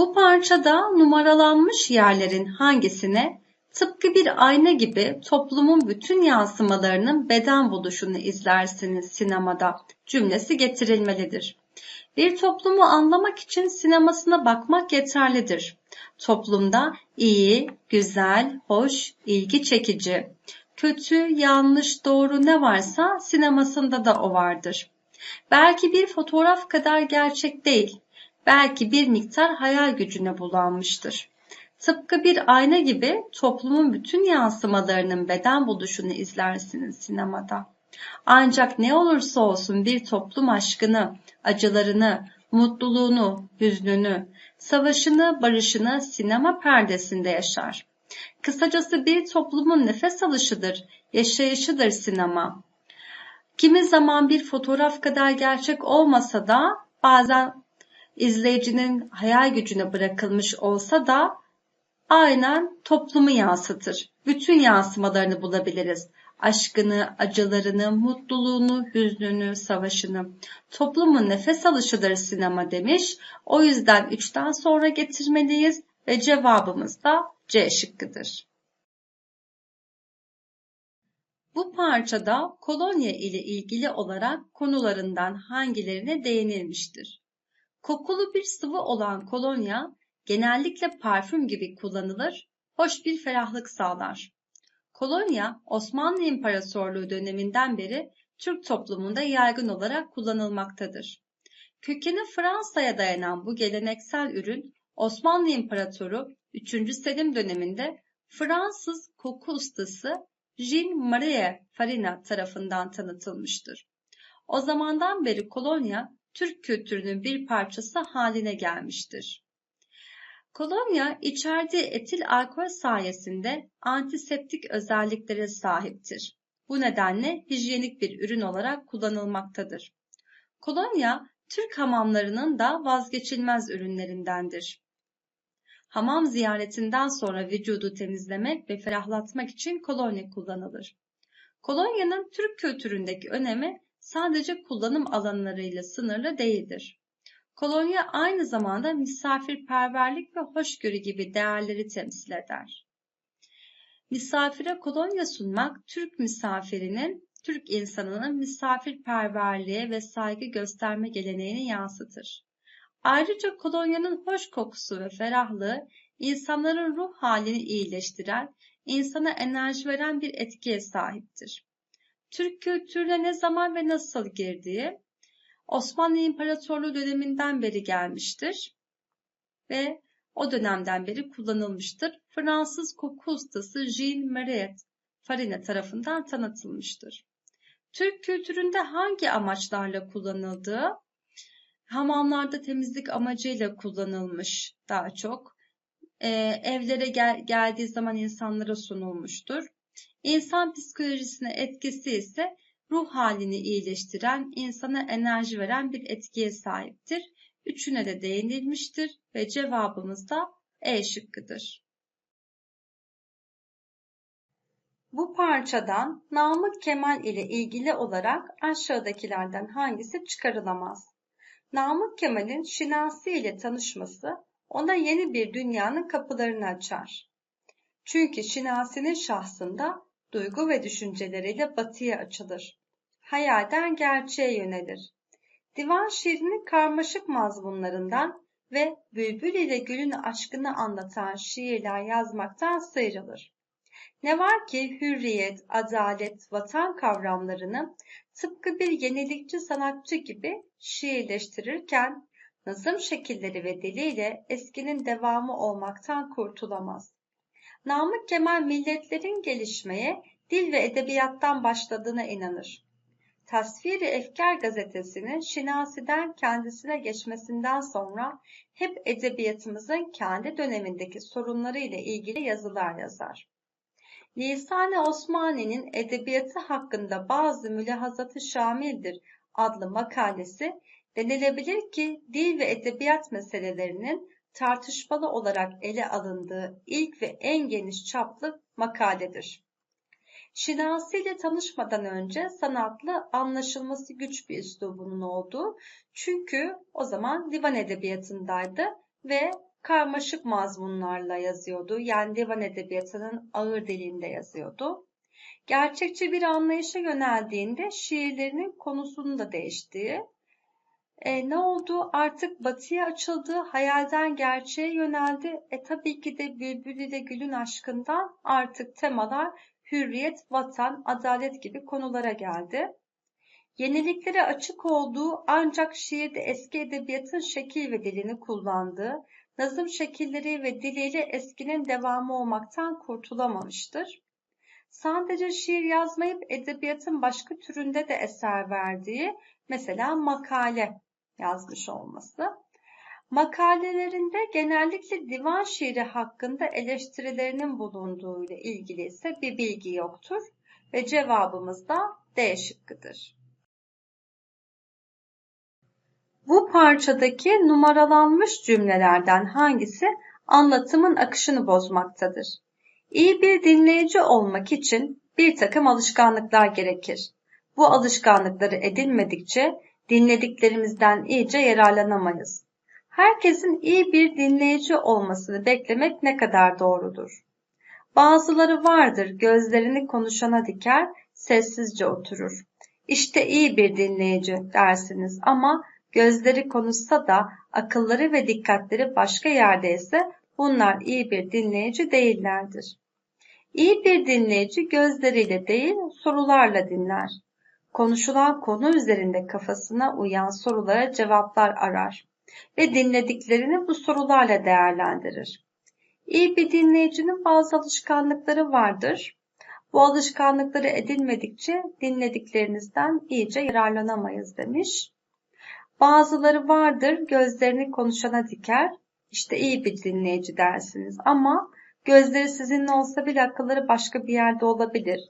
Bu parçada numaralanmış yerlerin hangisine tıpkı bir ayna gibi toplumun bütün yansımalarının beden buluşunu izlersiniz sinemada cümlesi getirilmelidir. Bir toplumu anlamak için sinemasına bakmak yeterlidir. Toplumda iyi, güzel, hoş, ilgi çekici, kötü, yanlış, doğru ne varsa sinemasında da o vardır. Belki bir fotoğraf kadar gerçek değil, belki bir miktar hayal gücüne bulanmıştır. Tıpkı bir ayna gibi toplumun bütün yansımalarının beden buluşunu izlersiniz sinemada. Ancak ne olursa olsun bir toplum aşkını, acılarını, mutluluğunu, hüznünü, savaşını, barışını sinema perdesinde yaşar. Kısacası bir toplumun nefes alışıdır, yaşayışıdır sinema. Kimi zaman bir fotoğraf kadar gerçek olmasa da bazen izleyicinin hayal gücüne bırakılmış olsa da aynen toplumu yansıtır. Bütün yansımalarını bulabiliriz. Aşkını, acılarını, mutluluğunu, hüznünü, savaşını. Toplumun nefes alışıdır sinema demiş. O yüzden üçten sonra getirmeliyiz ve cevabımız da C şıkkıdır. Bu parçada kolonya ile ilgili olarak konularından hangilerine değinilmiştir? Kokulu bir sıvı olan kolonya genellikle parfüm gibi kullanılır, hoş bir ferahlık sağlar. Kolonya, Osmanlı İmparatorluğu döneminden beri Türk toplumunda yaygın olarak kullanılmaktadır. Kökeni Fransa'ya dayanan bu geleneksel ürün Osmanlı İmparatoru 3. Selim döneminde Fransız koku ustası Jean-Marie Farina tarafından tanıtılmıştır. O zamandan beri kolonya Türk kültürünün bir parçası haline gelmiştir. Kolonya içerdiği etil alkol sayesinde antiseptik özelliklere sahiptir. Bu nedenle hijyenik bir ürün olarak kullanılmaktadır. Kolonya Türk hamamlarının da vazgeçilmez ürünlerindendir. Hamam ziyaretinden sonra vücudu temizlemek ve ferahlatmak için kolonya kullanılır. Kolonyanın Türk kültüründeki önemi sadece kullanım alanlarıyla sınırlı değildir. Kolonya aynı zamanda misafirperverlik ve hoşgörü gibi değerleri temsil eder. Misafire kolonya sunmak Türk misafirinin, Türk insanının misafirperverliğe ve saygı gösterme geleneğini yansıtır. Ayrıca kolonyanın hoş kokusu ve ferahlığı insanların ruh halini iyileştiren, insana enerji veren bir etkiye sahiptir. Türk kültürüne ne zaman ve nasıl girdiği Osmanlı İmparatorluğu döneminden beri gelmiştir ve o dönemden beri kullanılmıştır. Fransız koku ustası Jean Maret Farina tarafından tanıtılmıştır. Türk kültüründe hangi amaçlarla kullanıldığı hamamlarda temizlik amacıyla kullanılmış daha çok. Ee, evlere gel geldiği zaman insanlara sunulmuştur. İnsan psikolojisine etkisi ise ruh halini iyileştiren, insana enerji veren bir etkiye sahiptir. Üçüne de değinilmiştir ve cevabımız da E şıkkıdır. Bu parçadan Namık Kemal ile ilgili olarak aşağıdakilerden hangisi çıkarılamaz? Namık Kemal'in Şinasi ile tanışması ona yeni bir dünyanın kapılarını açar. Çünkü Şinasi'nin şahsında duygu ve düşünceleriyle batıya açılır. Hayalden gerçeğe yönelir. Divan şiirinin karmaşık mazmunlarından ve bülbül ile gülün aşkını anlatan şiirler yazmaktan sıyrılır. Ne var ki hürriyet, adalet, vatan kavramlarını tıpkı bir yenilikçi sanatçı gibi şiirleştirirken nazım şekilleri ve diliyle eskinin devamı olmaktan kurtulamaz. Namık Kemal milletlerin gelişmeye dil ve edebiyattan başladığına inanır. Tasviri Efkar gazetesinin Şinasi'den kendisine geçmesinden sonra hep edebiyatımızın kendi dönemindeki sorunları ile ilgili yazılar yazar. Lisan-ı Osmani'nin edebiyatı hakkında bazı mülahazatı şamildir adlı makalesi denilebilir ki dil ve edebiyat meselelerinin tartışmalı olarak ele alındığı ilk ve en geniş çaplı makaledir. Şinasi ile tanışmadan önce sanatlı anlaşılması güç bir üslubunun olduğu çünkü o zaman divan edebiyatındaydı ve karmaşık mazmunlarla yazıyordu. Yani divan edebiyatının ağır dilinde yazıyordu. Gerçekçi bir anlayışa yöneldiğinde şiirlerinin konusunun da değiştiği, e, ne oldu? Artık batıya açıldı, hayalden gerçeğe yöneldi. E tabii ki de Bülbül ile Gül'ün aşkından artık temalar hürriyet, vatan, adalet gibi konulara geldi. Yeniliklere açık olduğu ancak şiirde eski edebiyatın şekil ve dilini kullandığı, nazım şekilleri ve diliyle eskinin devamı olmaktan kurtulamamıştır. Sadece şiir yazmayıp edebiyatın başka türünde de eser verdiği, mesela makale yazmış olması. Makalelerinde genellikle divan şiiri hakkında eleştirilerinin bulunduğu ile ilgili ise bir bilgi yoktur ve cevabımız da D şıkkıdır. Bu parçadaki numaralanmış cümlelerden hangisi anlatımın akışını bozmaktadır? İyi bir dinleyici olmak için bir takım alışkanlıklar gerekir. Bu alışkanlıkları edinmedikçe dinlediklerimizden iyice yararlanamayız. Herkesin iyi bir dinleyici olmasını beklemek ne kadar doğrudur? Bazıları vardır gözlerini konuşana diker, sessizce oturur. İşte iyi bir dinleyici dersiniz ama gözleri konuşsa da akılları ve dikkatleri başka yerdeyse bunlar iyi bir dinleyici değillerdir. İyi bir dinleyici gözleriyle değil sorularla dinler. Konuşulan konu üzerinde kafasına uyan sorulara cevaplar arar ve dinlediklerini bu sorularla değerlendirir. İyi bir dinleyicinin bazı alışkanlıkları vardır. Bu alışkanlıkları edinmedikçe dinlediklerinizden iyice yararlanamayız demiş. Bazıları vardır gözlerini konuşana diker. İşte iyi bir dinleyici dersiniz ama gözleri sizinle olsa bile akılları başka bir yerde olabilir.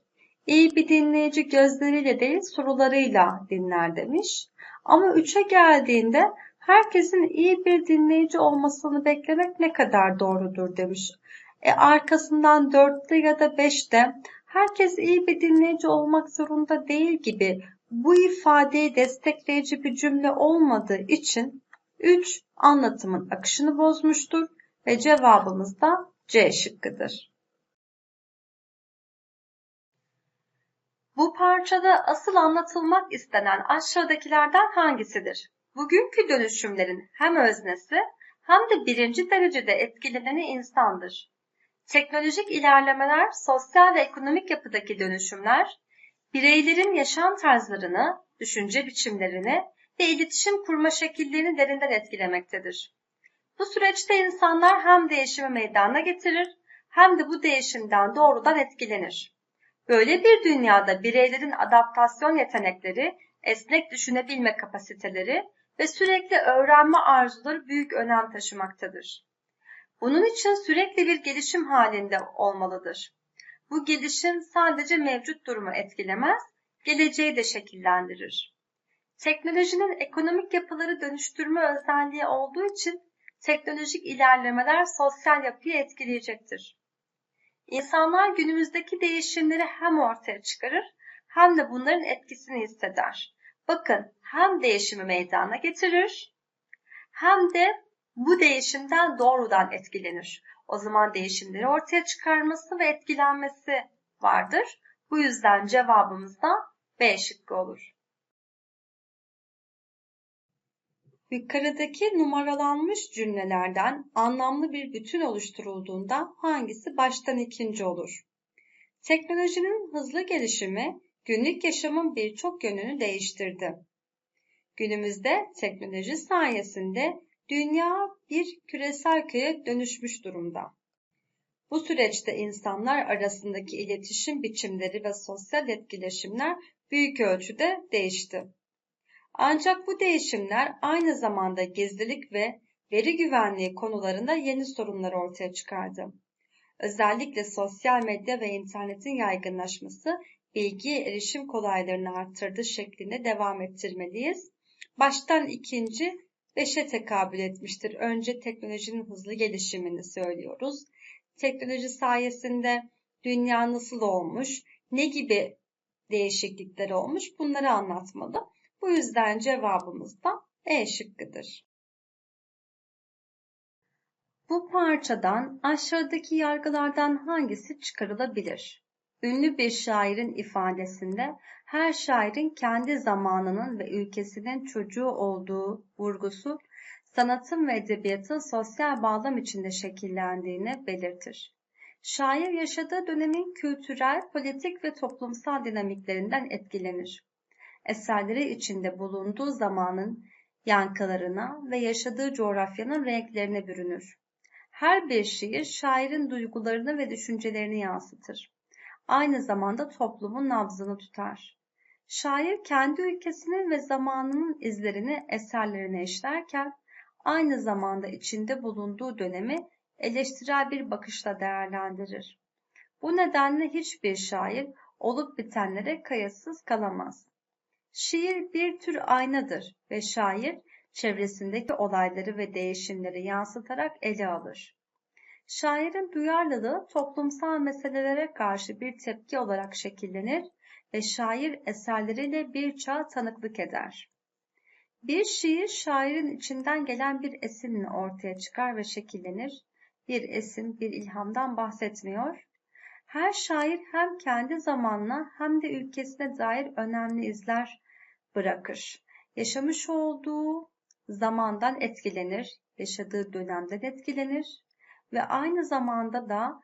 İyi bir dinleyici gözleriyle değil sorularıyla dinler demiş. Ama üçe geldiğinde herkesin iyi bir dinleyici olmasını beklemek ne kadar doğrudur demiş. E arkasından dörtte ya da beşte herkes iyi bir dinleyici olmak zorunda değil gibi bu ifadeyi destekleyici bir cümle olmadığı için 3 anlatımın akışını bozmuştur ve cevabımız da C şıkkıdır. Bu parçada asıl anlatılmak istenen aşağıdakilerden hangisidir? Bugünkü dönüşümlerin hem öznesi hem de birinci derecede etkileneni insandır. Teknolojik ilerlemeler, sosyal ve ekonomik yapıdaki dönüşümler, bireylerin yaşam tarzlarını, düşünce biçimlerini ve iletişim kurma şekillerini derinden etkilemektedir. Bu süreçte insanlar hem değişimi meydana getirir hem de bu değişimden doğrudan etkilenir. Böyle bir dünyada bireylerin adaptasyon yetenekleri, esnek düşünebilme kapasiteleri ve sürekli öğrenme arzuları büyük önem taşımaktadır. Bunun için sürekli bir gelişim halinde olmalıdır. Bu gelişim sadece mevcut durumu etkilemez, geleceği de şekillendirir. Teknolojinin ekonomik yapıları dönüştürme özelliği olduğu için teknolojik ilerlemeler sosyal yapıyı etkileyecektir. İnsanlar günümüzdeki değişimleri hem ortaya çıkarır hem de bunların etkisini hisseder. Bakın hem değişimi meydana getirir hem de bu değişimden doğrudan etkilenir. O zaman değişimleri ortaya çıkarması ve etkilenmesi vardır. Bu yüzden cevabımız da B şıkkı olur. Yukarıdaki numaralanmış cümlelerden anlamlı bir bütün oluşturulduğunda hangisi baştan ikinci olur? Teknolojinin hızlı gelişimi günlük yaşamın birçok yönünü değiştirdi. Günümüzde teknoloji sayesinde dünya bir küresel köye dönüşmüş durumda. Bu süreçte insanlar arasındaki iletişim biçimleri ve sosyal etkileşimler büyük ölçüde değişti. Ancak bu değişimler aynı zamanda gizlilik ve veri güvenliği konularında yeni sorunlar ortaya çıkardı. Özellikle sosyal medya ve internetin yaygınlaşması bilgiye erişim kolaylarını arttırdı şeklinde devam ettirmeliyiz. Baştan ikinci beşe tekabül etmiştir. Önce teknolojinin hızlı gelişimini söylüyoruz. Teknoloji sayesinde dünya nasıl olmuş, ne gibi değişiklikler olmuş bunları anlatmalı. Bu yüzden cevabımız da E şıkkıdır. Bu parçadan aşağıdaki yargılardan hangisi çıkarılabilir? Ünlü bir şairin ifadesinde her şairin kendi zamanının ve ülkesinin çocuğu olduğu vurgusu sanatın ve edebiyatın sosyal bağlam içinde şekillendiğini belirtir. Şair yaşadığı dönemin kültürel, politik ve toplumsal dinamiklerinden etkilenir. Eserleri içinde bulunduğu zamanın yankılarına ve yaşadığı coğrafyanın renklerine bürünür. Her bir şiir şairin duygularını ve düşüncelerini yansıtır. Aynı zamanda toplumun nabzını tutar. Şair kendi ülkesinin ve zamanının izlerini eserlerine işlerken aynı zamanda içinde bulunduğu dönemi eleştirel bir bakışla değerlendirir. Bu nedenle hiçbir şair olup bitenlere kayıtsız kalamaz. Şiir bir tür aynadır ve şair çevresindeki olayları ve değişimleri yansıtarak ele alır. Şairin duyarlılığı toplumsal meselelere karşı bir tepki olarak şekillenir ve şair eserleriyle bir çağ tanıklık eder. Bir şiir şairin içinden gelen bir esinle ortaya çıkar ve şekillenir. Bir esin, bir ilhamdan bahsetmiyor. Her şair hem kendi zamanına hem de ülkesine dair önemli izler bırakır. Yaşamış olduğu zamandan etkilenir, yaşadığı dönemden etkilenir ve aynı zamanda da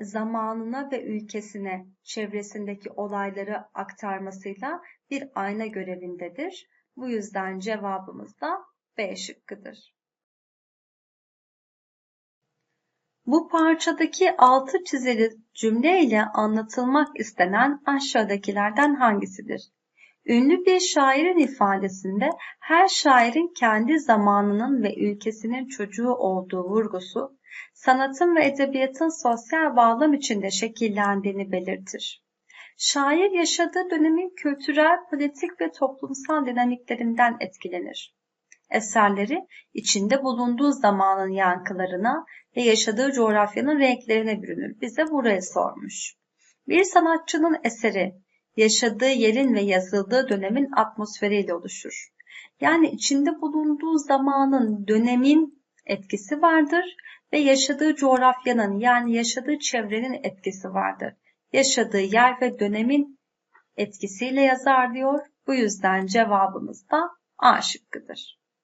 zamanına ve ülkesine çevresindeki olayları aktarmasıyla bir ayna görevindedir. Bu yüzden cevabımız da B şıkkıdır. Bu parçadaki altı çizili cümle ile anlatılmak istenen aşağıdakilerden hangisidir? Ünlü bir şairin ifadesinde her şairin kendi zamanının ve ülkesinin çocuğu olduğu vurgusu, sanatın ve edebiyatın sosyal bağlam içinde şekillendiğini belirtir. Şair yaşadığı dönemin kültürel, politik ve toplumsal dinamiklerinden etkilenir. Eserleri içinde bulunduğu zamanın yankılarına ve yaşadığı coğrafyanın renklerine bürünür. Bize buraya sormuş. Bir sanatçının eseri yaşadığı yerin ve yazıldığı dönemin atmosferiyle oluşur. Yani içinde bulunduğu zamanın, dönemin etkisi vardır ve yaşadığı coğrafyanın yani yaşadığı çevrenin etkisi vardır. Yaşadığı yer ve dönemin etkisiyle yazar diyor. Bu yüzden cevabımız da A şıkkıdır.